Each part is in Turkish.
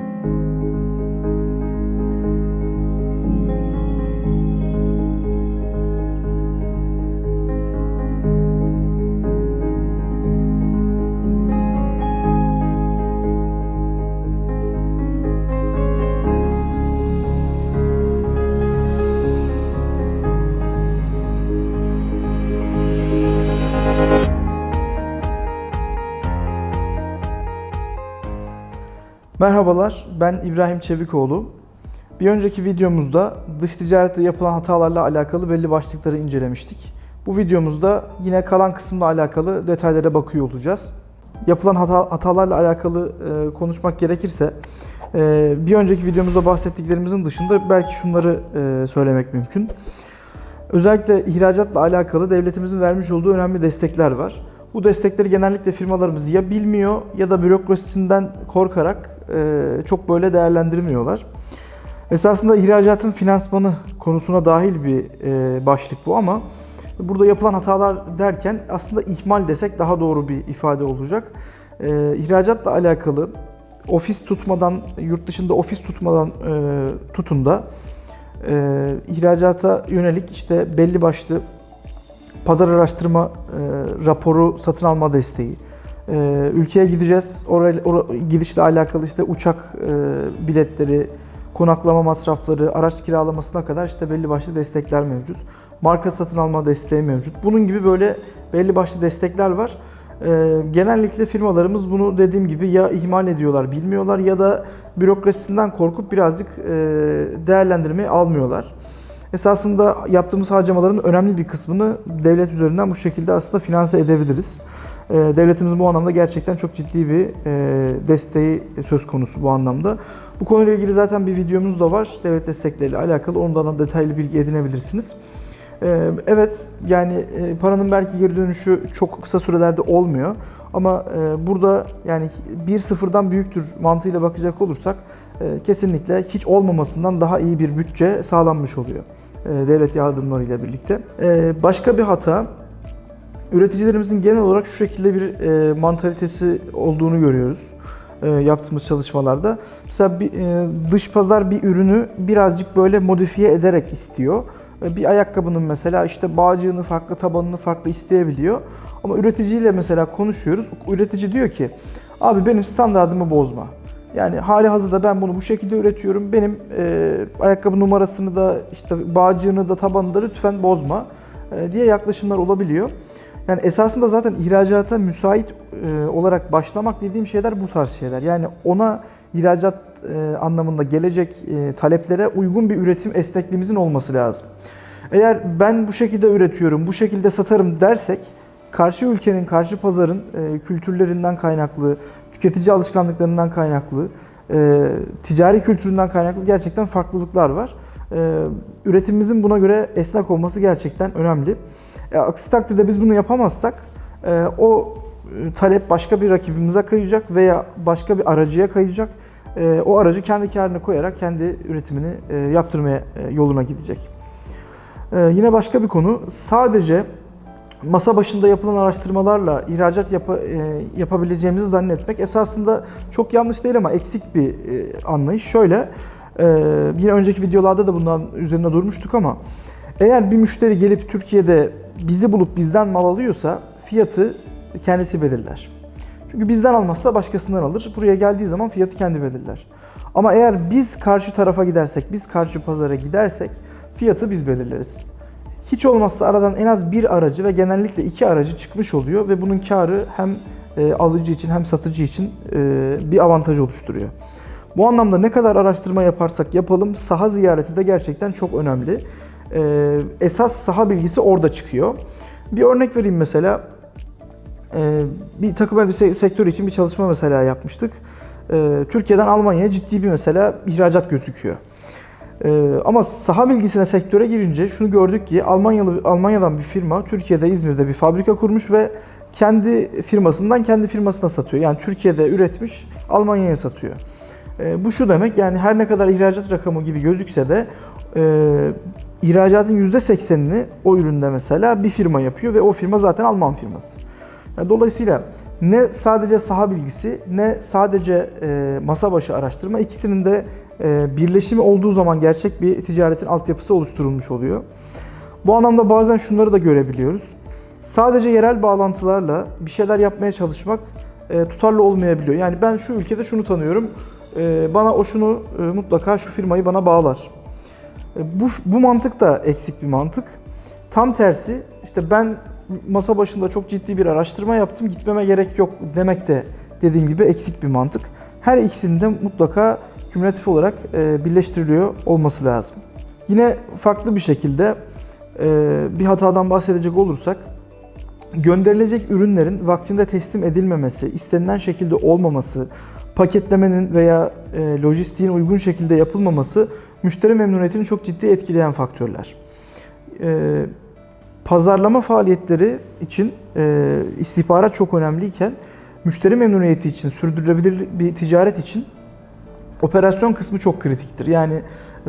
Música Merhabalar, ben İbrahim Çevikoğlu. Bir önceki videomuzda dış ticarette yapılan hatalarla alakalı belli başlıkları incelemiştik. Bu videomuzda yine kalan kısımla alakalı detaylara bakıyor olacağız. Yapılan hata, hatalarla alakalı e, konuşmak gerekirse, e, bir önceki videomuzda bahsettiklerimizin dışında belki şunları e, söylemek mümkün. Özellikle ihracatla alakalı devletimizin vermiş olduğu önemli destekler var. Bu destekleri genellikle firmalarımız ya bilmiyor ya da bürokrasisinden korkarak çok böyle değerlendirmiyorlar. Esasında ihracatın finansmanı konusuna dahil bir e, başlık bu ama burada yapılan hatalar derken aslında ihmal desek daha doğru bir ifade olacak. E, ihracatla alakalı ofis tutmadan, yurt dışında ofis tutmadan e, tutun da e, ihracata yönelik işte belli başlı pazar araştırma e, raporu satın alma desteği, e, ülkeye gideceğiz, oraya, oraya gidişle alakalı işte uçak e, biletleri, konaklama masrafları, araç kiralamasına kadar işte belli başlı destekler mevcut. Marka satın alma desteği mevcut. Bunun gibi böyle belli başlı destekler var. E, genellikle firmalarımız bunu dediğim gibi ya ihmal ediyorlar, bilmiyorlar ya da bürokrasisinden korkup birazcık e, değerlendirmeyi almıyorlar. Esasında yaptığımız harcamaların önemli bir kısmını devlet üzerinden bu şekilde aslında finanse edebiliriz. Ee, Devletimiz bu anlamda gerçekten çok ciddi bir e, desteği söz konusu bu anlamda. Bu konuyla ilgili zaten bir videomuz da var. Devlet destekleriyle alakalı. Ondan da detaylı bilgi edinebilirsiniz. Ee, Evet yani e, paranın belki geri dönüşü çok kısa sürelerde olmuyor. Ama e, burada yani bir sıfırdan büyüktür mantığıyla bakacak olursak kesinlikle hiç olmamasından daha iyi bir bütçe sağlanmış oluyor devlet yardımlarıyla birlikte. Başka bir hata üreticilerimizin genel olarak şu şekilde bir e, mantalitesi olduğunu görüyoruz e, yaptığımız çalışmalarda. Mesela bir, e, dış pazar bir ürünü birazcık böyle modifiye ederek istiyor. E, Bir ayakkabının mesela işte bağcığını farklı, tabanını farklı isteyebiliyor. Ama üreticiyle mesela konuşuyoruz. Üretici diyor ki abi benim standartımı bozma. Yani hali hazırda ben bunu bu şekilde üretiyorum. Benim e, ayakkabı numarasını da işte bağcığını da tabanını da lütfen bozma e, diye yaklaşımlar olabiliyor. Yani esasında zaten ihracata müsait e, olarak başlamak dediğim şeyler bu tarz şeyler. Yani ona ihracat e, anlamında gelecek e, taleplere uygun bir üretim esnekliğimizin olması lazım. Eğer ben bu şekilde üretiyorum, bu şekilde satarım dersek karşı ülkenin, karşı pazarın kültürlerinden kaynaklı, tüketici alışkanlıklarından kaynaklı, ticari kültüründen kaynaklı gerçekten farklılıklar var. Üretimimizin buna göre esnek olması gerçekten önemli. E, aksi takdirde biz bunu yapamazsak e, o e, talep başka bir rakibimize kayacak veya başka bir aracıya kayacak. E, o aracı kendi karını koyarak kendi üretimini e, yaptırmaya e, yoluna gidecek. E, yine başka bir konu sadece masa başında yapılan araştırmalarla ihracat yapa- e, yapabileceğimizi zannetmek esasında çok yanlış değil ama eksik bir e, anlayış. Şöyle, e, yine önceki videolarda da bundan üzerine durmuştuk ama eğer bir müşteri gelip Türkiye'de bizi bulup bizden mal alıyorsa fiyatı kendisi belirler. Çünkü bizden almazsa başkasından alır. Buraya geldiği zaman fiyatı kendi belirler. Ama eğer biz karşı tarafa gidersek, biz karşı pazara gidersek fiyatı biz belirleriz. Hiç olmazsa aradan en az bir aracı ve genellikle iki aracı çıkmış oluyor ve bunun karı hem e, alıcı için hem satıcı için e, bir avantaj oluşturuyor. Bu anlamda ne kadar araştırma yaparsak yapalım saha ziyareti de gerçekten çok önemli. E, esas saha bilgisi orada çıkıyor. Bir örnek vereyim mesela. E, bir takım elbise sektörü için bir çalışma mesela yapmıştık. E, Türkiye'den Almanya'ya ciddi bir mesela ihracat gözüküyor. Ee, ama saha bilgisine sektöre girince şunu gördük ki Almanyalı Almanya'dan bir firma Türkiye'de İzmir'de bir fabrika kurmuş ve kendi firmasından kendi firmasına satıyor. Yani Türkiye'de üretmiş Almanya'ya satıyor. Ee, bu şu demek yani her ne kadar ihracat rakamı gibi gözükse de e, ihracatın %80'ini o üründe mesela bir firma yapıyor ve o firma zaten Alman firması. Yani dolayısıyla Ne sadece saha bilgisi ne sadece e, masa başı araştırma ikisinin de e, birleşimi olduğu zaman gerçek bir ticaretin altyapısı oluşturulmuş oluyor. Bu anlamda bazen şunları da görebiliyoruz. Sadece yerel bağlantılarla bir şeyler yapmaya çalışmak e, tutarlı olmayabiliyor. Yani ben şu ülkede şunu tanıyorum, e, bana o şunu e, mutlaka şu firmayı bana bağlar. E, bu, bu mantık da eksik bir mantık. Tam tersi işte ben masa başında çok ciddi bir araştırma yaptım gitmeme gerek yok demek de dediğim gibi eksik bir mantık. Her ikisinin de mutlaka kümülatif olarak e, birleştiriliyor olması lazım. Yine farklı bir şekilde e, bir hatadan bahsedecek olursak gönderilecek ürünlerin vaktinde teslim edilmemesi, istenilen şekilde olmaması, paketlemenin veya lojistiğin uygun şekilde yapılmaması müşteri memnuniyetini çok ciddi etkileyen faktörler. E, pazarlama faaliyetleri için e, istihbarat çok önemliyken müşteri memnuniyeti için, sürdürülebilir bir ticaret için operasyon kısmı çok kritiktir. Yani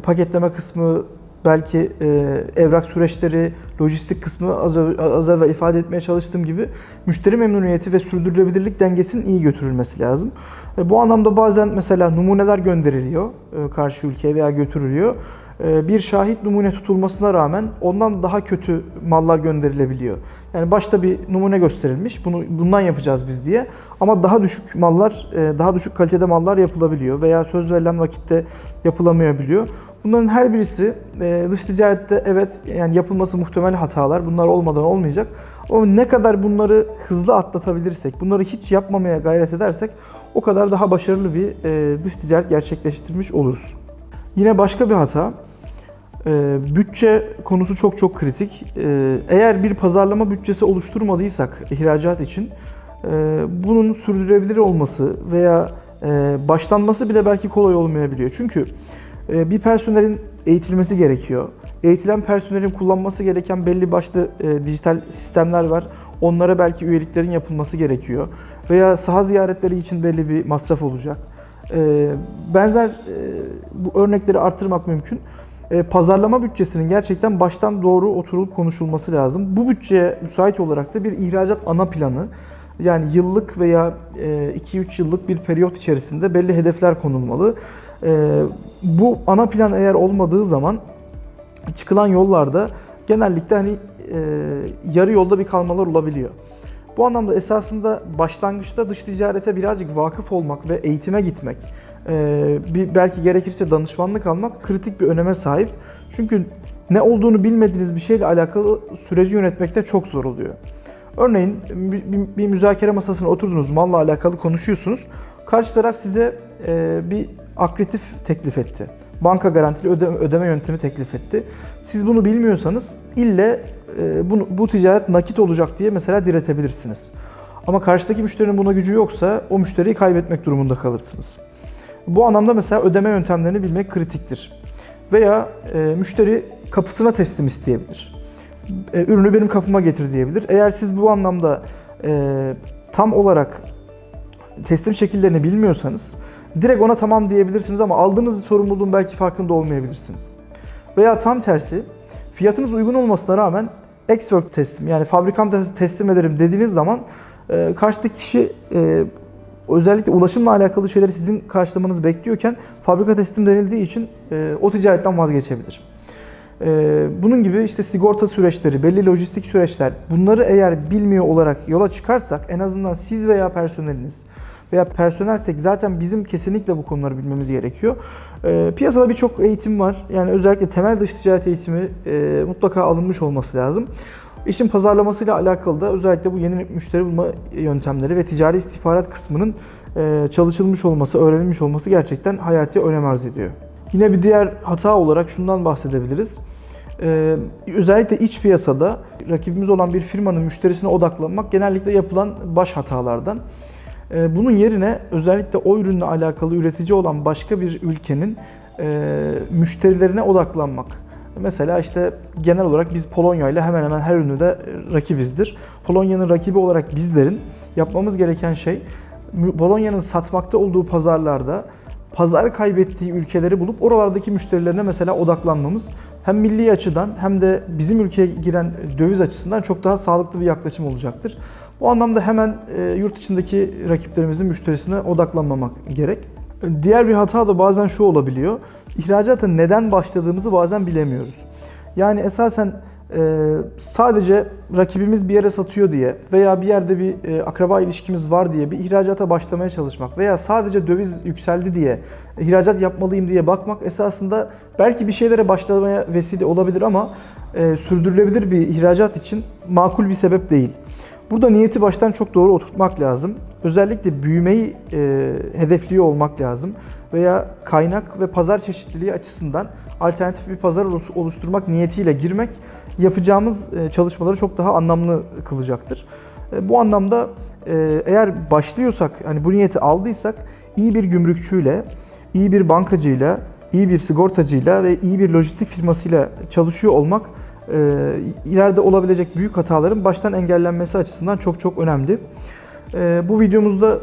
paketleme kısmı, belki e, evrak süreçleri, lojistik kısmı az, az evvel ifade etmeye çalıştığım gibi müşteri memnuniyeti ve sürdürülebilirlik dengesinin iyi götürülmesi lazım. E, bu anlamda bazen mesela numuneler gönderiliyor e, karşı ülkeye veya götürülüyor. E, bir şahit numune tutulmasına rağmen ondan daha kötü mallar gönderilebiliyor. Yani başta bir numune gösterilmiş, bunu bundan yapacağız biz diye. Ama daha düşük mallar, e, daha düşük kalitede mallar yapılabiliyor veya söz verilen vakitte yapılamayabiliyor. Bunların her birisi e, dış ticarette evet yani yapılması muhtemel hatalar. Bunlar olmadan olmayacak. Ama ne kadar bunları hızlı atlatabilirsek, bunları hiç yapmamaya gayret edersek o kadar daha başarılı bir e, dış ticaret gerçekleştirmiş oluruz. Yine başka bir hata, e, bütçe konusu çok çok kritik. Eğer bir pazarlama bütçesi oluşturmadıysak ihracat için, bunun sürdürülebilir olması veya başlanması bile belki kolay olmayabiliyor. Çünkü bir personelin eğitilmesi gerekiyor. Eğitilen personelin kullanması gereken belli başlı e, dijital sistemler var. Onlara belki üyeliklerin yapılması gerekiyor. Veya saha ziyaretleri için belli bir masraf olacak. E, benzer e, bu örnekleri artırmak mümkün. E, pazarlama bütçesinin gerçekten baştan doğru oturulup konuşulması lazım. Bu bütçeye müsait olarak da bir ihracat ana planı yani yıllık veya e, 2-3 yıllık bir periyot içerisinde belli hedefler konulmalı. E, bu ana plan eğer olmadığı zaman çıkılan yollarda genellikle hani e, yarı yolda bir kalmalar olabiliyor. Bu anlamda esasında başlangıçta dış ticarete birazcık vakıf olmak ve eğitime gitmek, e, bir belki gerekirse danışmanlık almak kritik bir öneme sahip. Çünkü ne olduğunu bilmediğiniz bir şeyle alakalı süreci yönetmekte çok zor oluyor. Örneğin bir, bir- müzakere masasına oturdunuz, malla alakalı konuşuyorsunuz. Karşı taraf size e, bir akreditif teklif etti. Banka garantili ödeme, ödeme yöntemi teklif etti. Siz bunu bilmiyorsanız ille e, bunu, bu ticaret nakit olacak diye mesela diretebilirsiniz. Ama karşıdaki müşterinin buna gücü yoksa o müşteriyi kaybetmek durumunda kalırsınız. Bu anlamda mesela ödeme yöntemlerini bilmek kritiktir. Veya e, müşteri kapısına teslim isteyebilir. E, ürünü benim kapıma getir diyebilir. Eğer siz bu anlamda e, tam olarak teslim şekillerini bilmiyorsanız direkt ona tamam diyebilirsiniz ama aldığınız sorumluluğun belki farkında olmayabilirsiniz. Veya tam tersi fiyatınız uygun olmasına rağmen ex-work teslim yani fabrikamda teslim ederim dediğiniz zaman e, karşıdaki kişi e, özellikle ulaşımla alakalı şeyleri sizin karşılamanızı bekliyorken fabrika teslim denildiği için e, o ticaretten vazgeçebilir. Ee, Bunun gibi işte sigorta süreçleri, belli lojistik süreçler bunları eğer bilmiyor olarak yola çıkarsak en azından siz veya personeliniz veya personelsek zaten bizim kesinlikle bu konuları bilmemiz gerekiyor. Ee, Piyasada birçok eğitim var. Yani özellikle temel dış ticaret eğitimi e, mutlaka alınmış olması lazım. İşin pazarlamasıyla alakalı da özellikle bu yeni müşteri bulma yöntemleri ve ticari istihbarat kısmının e, çalışılmış olması, öğrenilmiş olması gerçekten hayati önem arz ediyor. Yine bir diğer hata olarak şundan bahsedebiliriz. Ee, özellikle iç piyasada rakibimiz olan bir firmanın müşterisine odaklanmak genellikle yapılan baş hatalardan. Ee, bunun yerine özellikle o ürünle alakalı üretici olan başka bir ülkenin e, müşterilerine odaklanmak. Mesela işte genel olarak biz Polonya ile hemen hemen her ürünü de rakibizdir. Polonya'nın rakibi olarak bizlerin yapmamız gereken şey Polonya'nın satmakta olduğu pazarlarda pazar kaybettiği ülkeleri bulup oralardaki müşterilerine mesela odaklanmamız hem milli açıdan hem de bizim ülkeye giren döviz açısından çok daha sağlıklı bir yaklaşım olacaktır. O anlamda hemen e, yurt içindeki rakiplerimizin müşterisine odaklanmamak gerek. Diğer bir hata da bazen şu olabiliyor. İhracata neden başladığımızı bazen bilemiyoruz. Yani esasen e, sadece rakibimiz bir yere satıyor diye veya bir yerde bir e, akraba ilişkimiz var diye bir ihracata başlamaya çalışmak veya sadece döviz yükseldi diye ihracat yapmalıyım diye bakmak esasında belki bir şeylere başlamaya vesile olabilir ama sürdürülebilir bir ihracat için makul bir sebep değil. Burada niyeti baştan çok doğru oturtmak lazım. Özellikle büyümeyi e, hedefliyor olmak lazım veya kaynak ve pazar çeşitliliği açısından alternatif bir pazar oluşturmak niyetiyle girmek yapacağımız e, çalışmaları çok daha anlamlı kılacaktır. E, Bu anlamda e, eğer başlıyorsak, hani bu niyeti aldıysak iyi bir gümrükçüyle, iyi bir bankacıyla, iyi bir sigortacıyla ve iyi bir lojistik firmasıyla çalışıyor olmak e, ileride olabilecek büyük hataların baştan engellenmesi açısından çok çok önemli. E, Bu videomuzda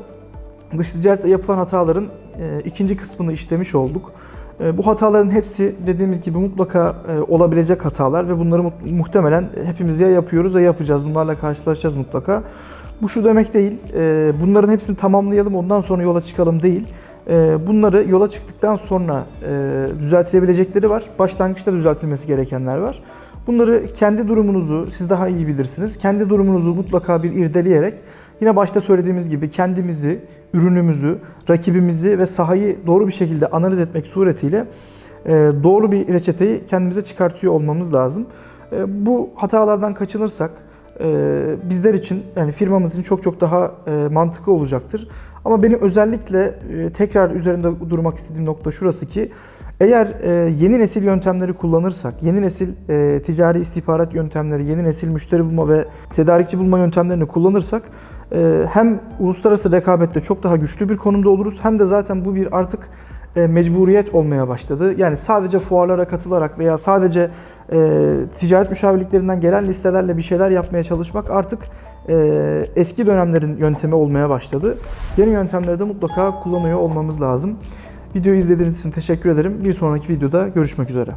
dış ticarette yapılan hataların e, ikinci kısmını işlemiş olduk. E, Bu hataların hepsi dediğimiz gibi mutlaka e, olabilecek hatalar ve bunları mu- muhtemelen hepimiz ya yapıyoruz ya yapacağız. Bunlarla karşılaşacağız mutlaka. Bu şu demek değil, e, bunların hepsini tamamlayalım ondan sonra yola çıkalım değil. E, Bunları yola çıktıktan sonra e, düzeltilebilecekleri var. Başlangıçta düzeltilmesi gerekenler var. Bunları kendi durumunuzu siz daha iyi bilirsiniz. Kendi durumunuzu mutlaka bir irdeleyerek yine başta söylediğimiz gibi kendimizi, ürünümüzü, rakibimizi ve sahayı doğru bir şekilde analiz etmek suretiyle e, doğru bir reçeteyi kendimize çıkartıyor olmamız lazım. E, Bu hatalardan kaçınırsak e, bizler için yani firmamız için çok çok daha mantıklı olacaktır. Ama benim özellikle tekrar üzerinde durmak istediğim nokta şurası ki eğer e, yeni nesil yöntemleri kullanırsak, yeni nesil e, ticari istihbarat yöntemleri, yeni nesil müşteri bulma ve tedarikçi bulma yöntemlerini kullanırsak e, hem uluslararası rekabette çok daha güçlü bir konumda oluruz hem de zaten bu bir artık e, mecburiyet olmaya başladı. Yani sadece fuarlara katılarak veya sadece e, ticaret müşavirliklerinden gelen listelerle bir şeyler yapmaya çalışmak artık e, eski dönemlerin yöntemi olmaya başladı. Yeni yöntemleri de mutlaka kullanıyor olmamız lazım. Videoyu izlediğiniz için teşekkür ederim. Bir sonraki videoda görüşmek üzere.